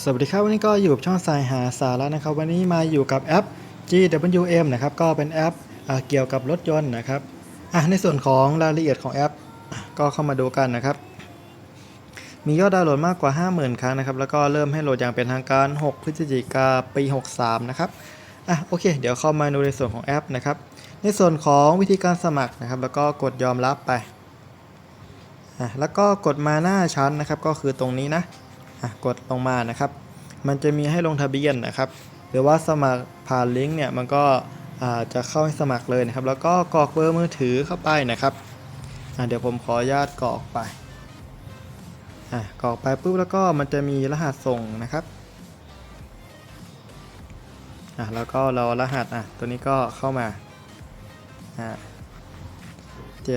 สวัสดีครับ วันนี้ก็อยู่กับช่องสายหาสาระนะครับ วันนี้มาอยู่กับแอป GWM นะครับก็เป็นแอปอเกี่ยวกับรถยนต์นะครับในส่วนของรายละเอียดของแอป ก็เข้ามาดูกันนะครับ มียอดดาวน์โหลดมากกว่า 50,000 ครั้งนะครับ แล้วก็เริ่มให้โหลดอย่างเป็นทางการ 6 พฤศจิกาปี 63 นะครับอะโอเค เดี๋ยวเข้ามาดูในส่วนของแอปนะครับ ในส่วนของวิธีการสมัครนะครับ แล้วก็กดยอมรับไปอะแล้วก็กดมาหน้าชั้นนะครับ ก็คือตรงนี้นะ กดลงมานะครับ มันจะมีให้ลงทะเบียนนะครับ หรือว่าสมัครผ่านลิงก์เนี่ยมันก็จะเข้าให้สมัครเลยนะครับ แล้วก็กรอกเบอร์มือถือเข้าไปนะครับเดี๋ยวผมขออนุญาตกรอกไปกรอกไปปุ๊บแล้วก็มันจะมีรหัสส่งนะครับอะแล้วก็เรารหัสอะตัวนี้ก็เข้ามาอะ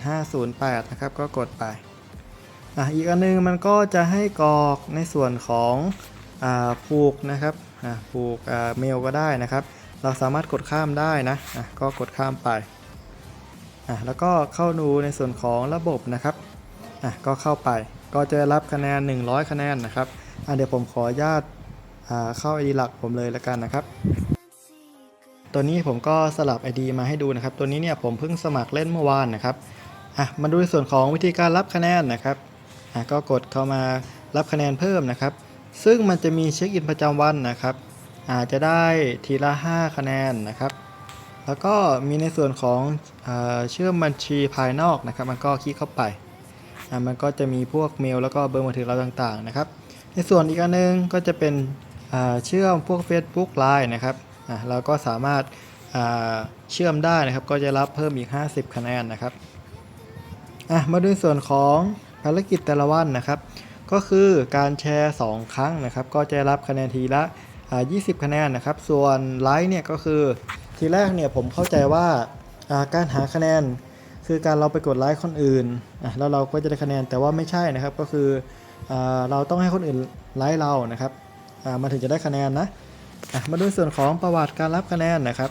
7508 นะครับก็กดไป อะอีกอันนึงมันก็จะให้กรอกในส่วนของอ่าผูกนะครับอ่าผูกอ่าเมลก็ได้นะครับ เราสามารถกดข้ามได้นะอะก็กดข้ามไปอะแล้วก็เข้าดูในส่วนของระบบนะครับอะก็เข้าไปก็จะรับคะแนน 100 คะแนนนะครับอะเดี๋ยวผมขออนุญาตอ่าเข้า ID หลักผมเลยแล้วกันนะครับ ตัวนี้ผมก็สลับ ID มาให้ดูนะครับ ตัวนี้เนี่ยผมเพิ่งสมัครเล่นเมื่อวานนะครับอะมาดูในส่วนของวิธีการรับคะแนนนะครับ ก็กดเข้ามารับคะแนนเพิ่มนะครับ ซึ่งมันจะมีเช็คอินประจำวันนะครับ อาจจะได้ทีละ 5 คะแนนนะครับ แล้วก็มีในส่วนของอเชื่อมบัญชีภายนอกนะครับ มันก็คลิกเข้าไป มันก็จะมีพวกเมลแล้วก็เบอร์มือถือเราต่างๆนะครับ ในส่วนอีกอันนึงก็จะเป็นเชื่อมพวก Facebook Line นะครับเราก็สามารถอ่าเชื่อมได้นะครับ ก็จะรับเพิ่มอีก 50 คะแนนนะครับอะมาดูส่วนของ ภารกิจแต่ละวันนะครับ ก็คือการแชร์ 2 ครั้งนะครับ ก็จะรับคะแนนทีละอ่า20 คะแนนนะครับ ส่วนไลค์เนี่ยก็คือทีแรกเนี่ยผมเข้าใจว่าการหาคะแนนคือการเราไปกดไลค์คนอื่นแล้วเราก็จะได้คะแนนแต่ว่าไม่ใช่นะครับก็คืออเราต้องให้คนอื่นไลค์เรานะครับอ่ามันถึงจะได้คะแนนนะะมาดูส่วนของประวัติการรับคะแนนนะครับ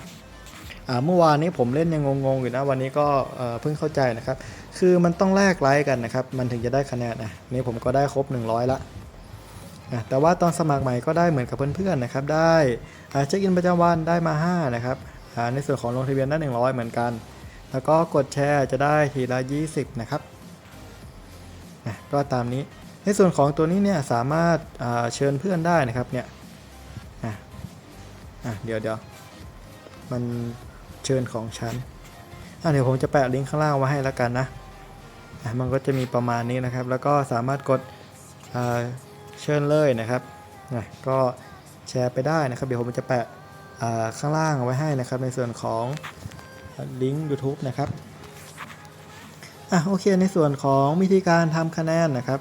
เมื่อวานนี้ผมเล่นยังงงๆอยู่นะวันนี้ก็เพิ่งเข้าใจนะครับ คือมันต้องแลกไลค์กันนะครับ มันถึงจะได้คะแนนนะนี่ผมก็ได้ครบ 100 ละอะแต่ว่าตอนสมัครใหม่ก็ได้เหมือนกับเพื่อนๆนะครับ ได้เช็คอินประจำวันได้มา 5 นะครับในส่วนของลงทะเบียนได้ 100 เหมือนกัน แล้วก็กดแชร์จะได้ทีละ 20 นะครับอะก็ตามนี้ในส่วนของตัวนี้เนี่ยสามารถเชิญเพื่อนได้นะครับเนี่ยอะเดี๋ยวเดี๋ยวมัน เชิญของฉันอะเดี๋ยวผมจะแปะลิงก์ข้างล่างไว้ให้แล้วกันนะอะมันก็จะมีประมาณนี้นะครับ แล้วก็สามารถกดเชิญเลยนะครับก็แชร์ไปได้นะครับ เดี๋ยวผมจะแปะข้างล่างไว้ให้นะครับ ในส่วนของลิงก์ YouTube นะครับอะโอเค ในส่วนของวิธีการทำคะแนนนะครับ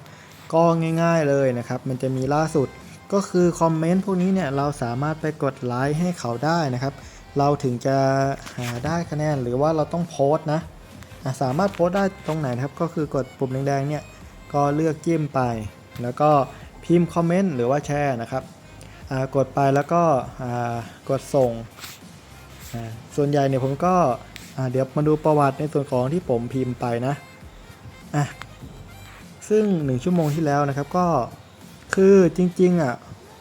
ก็ง่ายๆเลยนะครับ มันจะมีล่าสุดก็คือคอมเมนต์พวกนี้เนี่ยเราสามารถไปกดไลค์ให้เขาได้นะครับ เราถึงจะหาได้คะแนนหรือว่าเราต้องโพสต์นะสามารถโพสต์ได้ตรงไหนนะครับ ก็คือกดปุ่มแดงๆเนี่ยก็เลือกจิ้มไป แล้วก็พิมพ์คอมเมนต์หรือว่าแชร์นะครับกดไปแล้วก็กดส่ง ส่วนใหญ่เนี่ยผมก็เดี๋ยวมาดูประวัติในส่วนของที่ผมพิมพ์ไปนะอะซึ่ง 1 ชั่วโมงที่แล้วนะครับก็คือจริงๆอะ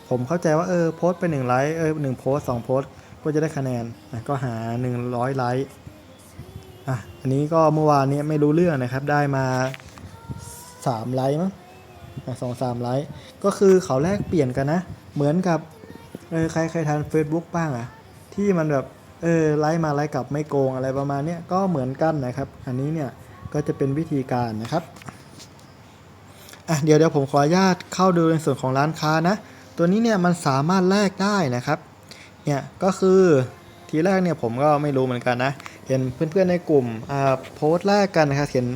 ผมเข้าใจว่าเออโพสต์ไป1ไลค์เออหนึ่งโพสต์สองโพสต์ ก็จะได้คะแนนอะก็หา 100 ไลค์อะอันนี้ก็เมื่อวานนี้ไม่รู้เรื่องนะครับได้มา 3 ไลค์มั้งสองสามไลค์ก็คือเขาแลกเปลี่ยนกันนะ เหมือนกับเออใครใครทาน Facebook บ้างอะที่มันแบบเออไลค์มาไลค์กลับไม่โกงอะไรประมาณนี้ก็เหมือนกันนะครับ อันนี้เนี่ยก็จะเป็นวิธีการนะครับอะเดี๋ยวเดี๋ยวผมขออนุญาตเข้าดูในส่วนของร้านค้านะ ตัวนี้เนี่ยมันสามารถแลกได้นะครับ เนี่ยก็คือทีแรกเนี่ยผมก็ไม่รู้เหมือนกันนะ เห็นเพื่อนๆในกลุ่มโพสต์แลกกันนะครับเห็น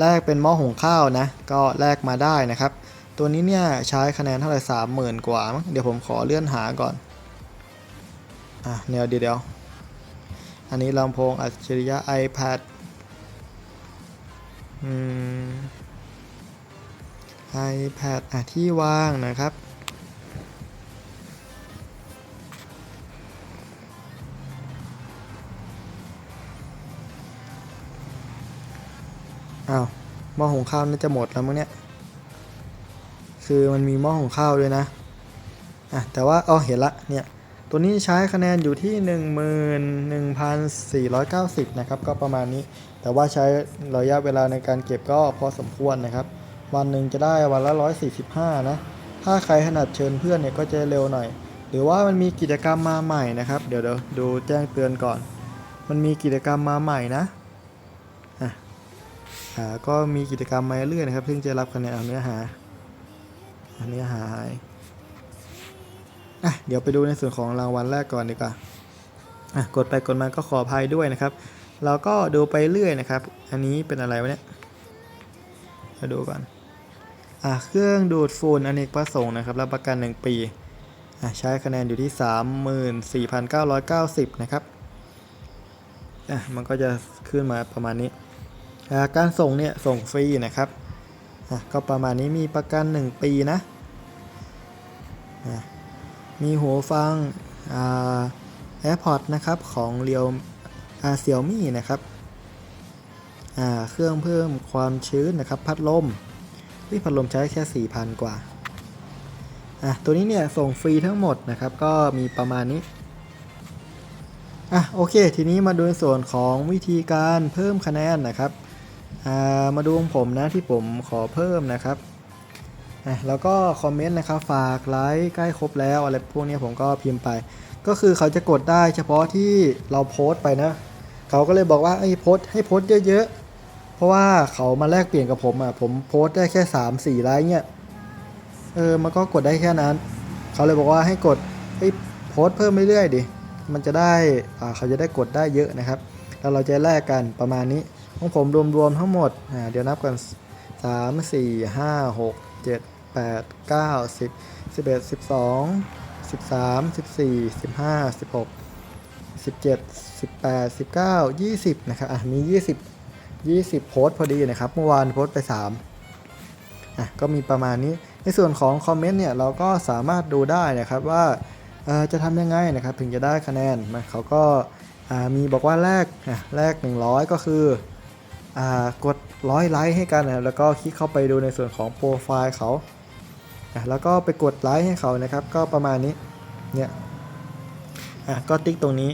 แลกเป็นหม้อหุงข้าวนะ ก็แลกมาได้นะครับ ตัวนี้เนี่ยใช้คะแนนเท่าไหร่สามหมื่นกว่ามั้งเดี๋ยวผมขอเลื่อนหาก่อนอะเดี๋ยวเดี๋ยวเดี๋ยวอันนี้ลำโพงอัจฉริยะ iPad อืม iPad อะที่วางนะครับ อ้าวหม้อหุงข้าวน่าจะหมดแล้วมั้งเนี่ย คือมันมีหม้อหุงข้าวด้วยนะ อะแต่ว่าอ๋อเห็นละเนี่ย ตัวนี้ใช้คะแนนอยู่ที่ 11,490 นะครับ ก็ประมาณนี้ แต่ว่าใช้ระยะเวลาในการเก็บก็พอสมควรนะครับ วันหนึ่งจะได้วันละ 145 นะ ถ้าใครถนัดเชิญเพื่อนเนี่ยก็จะเร็วหน่อย หรือว่ามันมีกิจกรรมมาใหม่นะครับ เดี๋ยวเดี๋ยวดูแจ้งเตือนก่อน มันมีกิจกรรมมาใหม่นะ ก็มีกิจกรรมมาเรื่อยนะครับ ซึ่งจะรับคะแนนเอาเนื้อหาเนื้อหาหายอะเดี๋ยวไปดูในส่วนของรางวัลแรกก่อนดีกว่าอะกดไปกดมาก็ขออภัยด้วยนะครับ เราก็ดูไปเรื่อยนะครับ อันนี้เป็นอะไรวะเนี่ยมาดูก่อนอะเครื่องดูดฝุ่นอเนกประสงค์นะครับรับประกัน 1 ปีอะใช้คะแนนอยู่ที่ 34,990 นะครับอะมันก็จะขึ้นมาประมาณนี้ การส่งเนี่ยส่งฟรีนะครับก็ประมาณนี้มีประกัน 1 ปีนะมีหูฟังอ่า AirPods นะครับของเรียวอาเซียมี่นะครับเครื่องเพิ่มความชื้นนะครับ พัดลมที่พัดลมใช้แค่ 4,000 กว่าอะตัวนี้เนี่ยส่งฟรีทั้งหมดนะครับ ก็มีประมาณนี้อะโอเค ทีนี้มาดูส่วนของวิธีการเพิ่มคะแนนนะครับ มาดูของผมนะที่ผมขอเพิ่มนะครับแล้วก็คอมเมนต์นะครับฝากไลค์ใกล้ครบแล้วอะไรพวกนี้ผมก็พิมพ์ไป ก็คือเขาจะกดได้เฉพาะที่เราโพสต์ไปนะเขาก็เลยบอกว่าไอ้โพสต์ให้โพสต์เยอะๆ เพราะว่าเขามาแลกเปลี่ยนกับผมอะผมโพสต์ได้แค่ 3 4ไลค์เนี่ยเออมันก็กดได้แค่นั้น เขาเลยบอกว่าให้กดให้โพสต์เพิ่มเรื่อยๆดิมันจะได้อ่าเขาจะได้กดได้เยอะนะครับ แล้วเราจะแลกกันประมาณนี้ ของผมรวมๆทั้งหมดอ่าเดี๋ยวนับกัน3 4 5 6 7 8 9 10 11 12 13 14 15 16 17 18 19 20นะครับอะมี20 20โพสต์พอดีนะครับ เมื่อวานโพสต์ไป3อะก็มีประมาณนี้ในส่วนของคอมเมนต์เนี่ยเราก็สามารถดูได้นะครับว่าจะทำยังไงนะครับถึงจะได้คะแนนมาเขาก็มีบอกว่าแรกอะแรก 100 ก็คือ กดร้อยไลค์ให้กันนะแล้วก็คลิกเข้าไปดูในส่วนของโปรไฟล์เขาแล้วก็ไปกดไลค์ให้เขานะครับ ก็ประมาณนี้เนี่ยอะก็ติ๊กตรงนี้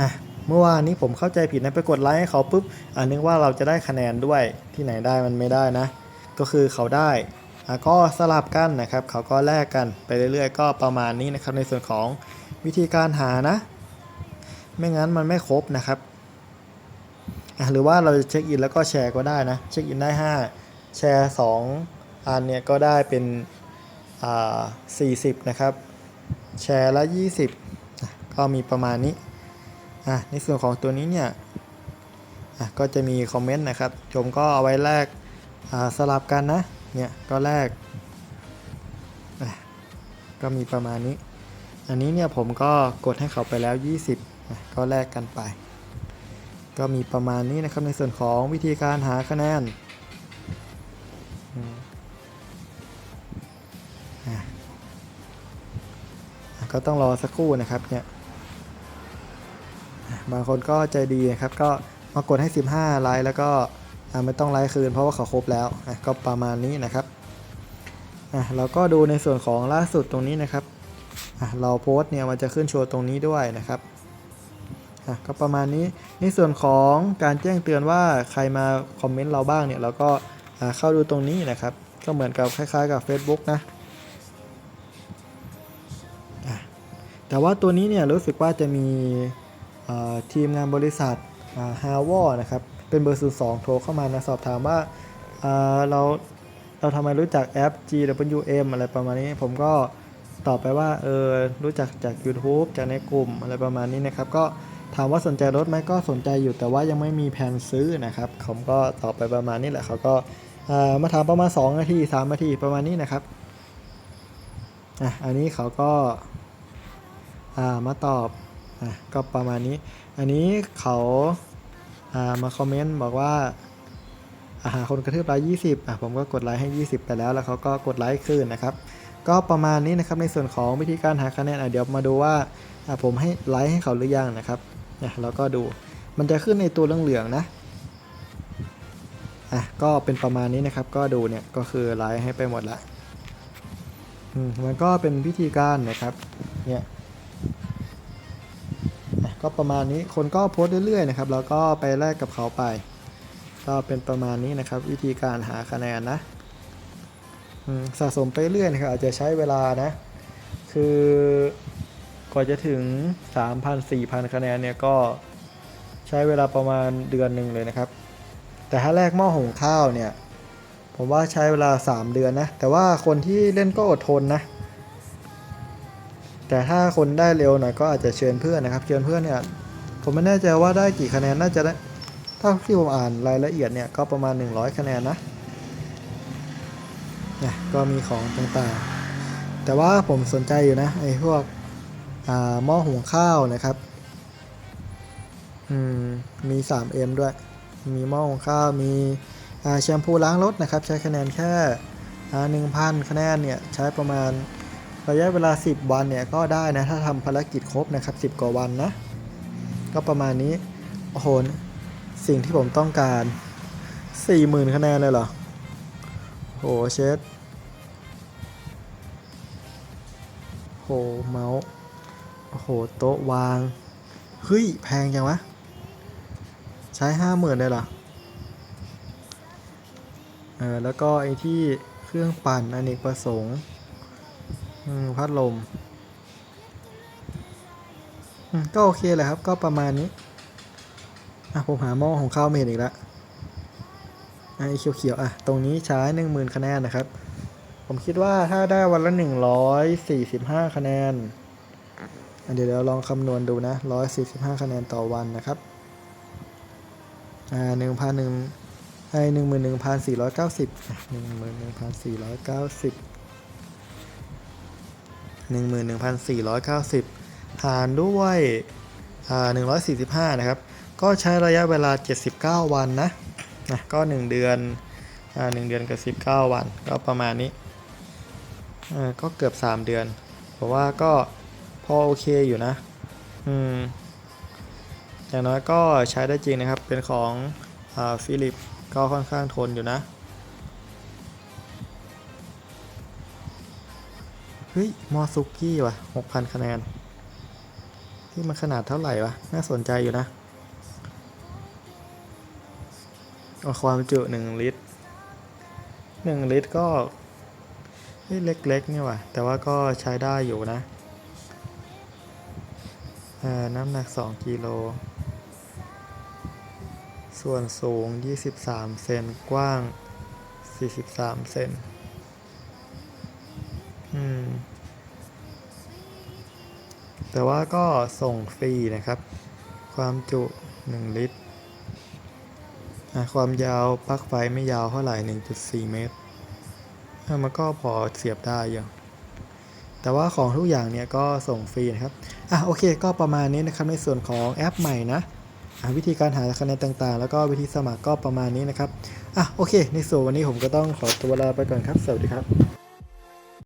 อะเมื่อวานนี้ผมเข้าใจผิดนะไปกดไลค์ให้เขาปุ๊บอ่านึกว่าเราจะได้คะแนนด้วยที่ไหนได้มันไม่ได้นะ ก็คือเขาได้อะก็สลับกันนะครับ เขาก็แลกกันไปเรื่อยๆ ก็ประมาณนี้นะครับในส่วนของวิธีการหานะ ไม่งั้นมันไม่ครบนะครับ หรือว่าเราจะเช็คอินแล้วก็แชร์ก็ได้นะ เช็คอินได้ 5 แชร์ 2 อันเนี่ยก็ได้เป็นอ่า40 นะครับ แชร์ละ 20 ก็มีประมาณนี้อะในส่วนของตัวนี้เนี่ยอะก็จะมีคอมเมนต์นะครับผมก็เอาไว้แลกอ่าสลับกันนะ เนี่ยก็แลกอะก็มีประมาณนี้ อันนี้เนี่ยผมก็กดให้เขาไปแล้ว 20อะก็แลกกันไป ก็มีประมาณนี้นะครับในส่วนของวิธีการหาคะแนนอืมอะอะก็ต้องรอสักครู่นะครับเนี่ยบางคนก็ใจดีนะครับ ก็มากดให้ 15 ไลค์แล้วก็อะไม่ต้องไลค์คืนเพราะว่าเขาครบแล้วอะก็ประมาณนี้นะครับอะเราก็ดูในส่วนของล่าสุดตรงนี้นะครับอะเราโพสต์เนี่ยมันจะขึ้นโชว์ตรงนี้ด้วยนะครับ อะก็ประมาณนี้ในส่วนของการแจ้งเตือนว่าใครมาคอมเมนต์เราบ้างเนี่ยเราก็เข้าดูตรงนี้นะครับ ก็เหมือนกับคล้ายๆกับ Facebook นะแต่ว่าตัวนี้เนี่ยรู้สึกว่าจะมีทีมงานบริษัทฮาวอนะครับเป็นเบอร์ศูนย์สองโทรเข้ามานะสอบถามว่าอ่าเราเราทำไมรู้จักแอป GWM อะไรประมาณนี้ ผมก็ตอบไปว่าเออรู้จักจาก YouTube จากในกลุ่มอะไรประมาณนี้นะครับก็ ถามว่าสนใจรถไหมก็สนใจอยู่แต่ว่ายังไม่มีแผนซื้อนะครับผมก็ตอบไปประมาณนี้แหละเขาก็มาถามประมาณ 2 นาที 3 นาทีประมาณนี้นะครับอะอันนี้เขาก็ามาตอบอะก็ประมาณนี้ อันนี้เขาามาคอมเมนต์บอกว่าอาหาคนกระทืบไลค์20อะผมก็กดไลค์ให้ 20 ไปแล้วแล้วเขาก็กดไลค์คืนนะครับก็ประมาณนี้นะครับในส่วนของวิธีการหาคะแนนอะเดี๋ยวมาดูว่าอะผมให้ไลค์ให้เขาหรือยังนะครับ เนี่ยเราก็ดูมันจะขึ้นในตัวเหลืองๆนะอะก็เป็นประมาณนี้นะครับ ก็ดูเนี่ยก็คือไลค์ให้ไปหมดละอืมมันก็เป็นวิธีการนะครับเนี่ยก็ประมาณนี้คนก็โพสต์เรื่อยๆนะครับ แล้วก็ไปแลกกับเขาไป ก็เป็นประมาณนี้นะครับ วิธีการหาคะแนนนะอืมสะสมไปเรื่อยนะครับอาจจะใช้เวลานะ คือ กว่าจะถึง 3,000 4,000 คะแนนเนี่ยก็ใช้เวลาประมาณเดือนหนึ่งเลยนะครับ แต่ถ้าแลกหม้อหุงข้าวเนี่ย ผมว่าใช้เวลา 3 เดือนนะ แต่ว่าคนที่เล่นก็อดทนนะ แต่ถ้าคนได้เร็วหน่อยก็อาจจะเชิญเพื่อนนะครับ เชิญเพื่อนเนี่ย ผมไม่แน่ใจว่าได้กี่คะแนนน่าจะได้ถ้าที่ผมอ่านรายละเอียดเนี่ยก็ประมาณ 100 คะแนนนะเนี่ยก็มีของต่างๆ แต่ว่าผมสนใจอยู่นะไอ้พวก หม้อหุงข้าวนะครับมมี 3M ด้วย มีหม้อหุงข้าว มีแชมพูล้างรถนะครับ ใช้คะแนนแค่หนึ่งพันคะแนนเนี่ย ใช้ประมาณระยะเวลา 10 วันเนี่ย ก็ได้นะ ถ้าทำภารกิจครบนะครับ 10 กว่าวันนะ ก็ประมาณนี้ โอ้โห สิ่งที่ผมต้องการ 40,000 คะแนนเลยเหรอโหเชดโหเมาส์ โอ้โห โต๊ะวาง เฮ้ย แพงจังวะ ใช้ห้าหมื่นเลยเหรอ เออ แล้วก็ไอ้ที่เครื่องปั่นอเนกประสงค์พัดลม ก็โอเคแหละครับ ก็ประมาณนี้ อะ ผมหาหม้อของข้าวไม่เห็นอีกแล้วอะไอ้เขียวๆ อะ ตรงนี้ใช้หนึ่งหมื่นคะแนนนะครับ ผมคิดว่าถ้าได้วันละหนึ่งร้อยสี่สิบห้าคะแนน เดี๋ยวเราลองคำนวณดูนะร้อยสี่สิบห้าคะแนนต่อวันนะครับ อ่าหนึ่งพันหนึ่งไอหนึ่งหมื่นหนึ่งพันสี่ร้อยเก้าสิบหนึ่งหมื่นหนึ่งพันสี่ร้อยเก้าสิบหนึ่งหมื่นหนึ่งพันสี่ร้อยเก้าสิบหารด้วย อ่าหนึ่งร้อยสี่สิบห้านะครับ ก็ใช้ระยะเวลาเจ็ดสิบเก้าวันนะ นะ ก็หนึ่งเดือน อ่าหนึ่งเดือนกับสิบเก้าวัน ก็ประมาณนี้ อ่า ก็เกือบสามเดือน เพราะว่าก็ พอโอเคอยู่นะ อืม อย่างน้อยก็ใช้ได้จริงนะครับ เป็นของฟิลิปก็ค่อนข้างทนอยู่นะ เฮ้ย มอซุกี้ว่ะ 6,000 คะแนน ที่มันขนาดเท่าไหร่วะ น่าสนใจอยู่นะเอาความจุ 1 ลิตร 1 ลิตรก็เฮ้ยเล็กๆเนี่ยว่ะ แต่ว่าก็ใช้ได้อยู่นะ น้ำหนัก 2 กิโล ส่วนสูง 23 เซน กว้าง 43 เซน อืม แต่ว่าก็ส่งฟรีนะครับ ความจุ 1 ลิตร ความยาวปลั๊กไฟไม่ยาวเท่าไหร่ 1.4 เมตร มันก็พอเสียบได้อยู่ แต่ว่าของทุกอย่างเนี่ยก็ส่งฟรีนะครับ อะโอเคก็ประมาณนี้นะครับในส่วนของแอปใหม่นะอะวิธีการหาคะแนนต่างๆ แล้วก็วิธีสมัครก็ประมาณนี้นะครับ อะโอเค ในส่วนวันนี้ผมก็ต้องขอตัวลาไปก่อนครับ สวัสดีครับ